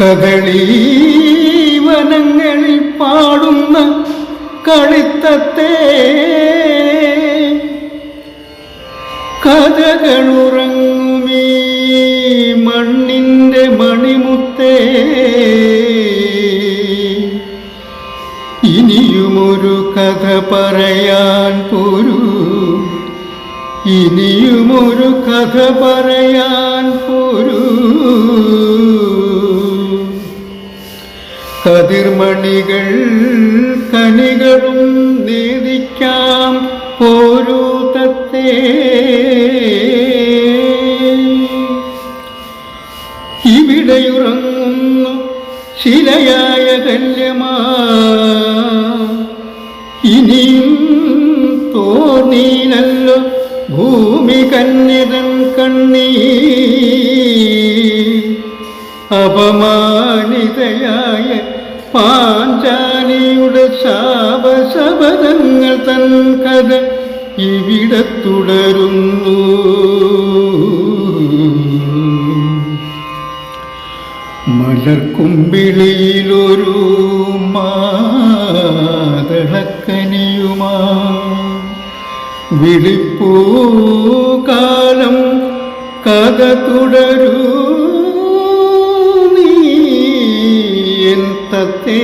കദളി വനങ്ങളിൽ പാടുന്ന കളിത്തത്തെ കഥകളുറങ്ങുമീ മണ്ണിന്റെ മണിമുത്തേ. ഇനിയുമൊരു കഥ പറയാൻ പോരൂ. ഇനിയുമൊരു കഥ പറയാൻ പോരൂ കതിർമണികൾ കനികളും നേദിക്കാം പോരൂതത്തെ. ഇവിടെയുറങ്ങുന്നു ശിലയായ കല്യമാ. ഇനിയും തോന്നീനല്ലോ ഭൂമി കന്യതൻ കണ്ണീ. അപമാനിതയായ പാഞ്ചാലിയുടെ ശാപശപഥങ്ങൾ തൻ കഥ ഇവിടെ തുടരുന്നു. മലർക്കുമ്പിളിയിലൊരു മാതളക്കനിയുമാ. വിളിപ്പൂ കാലം കഥ തുടരൂ. തത്തേ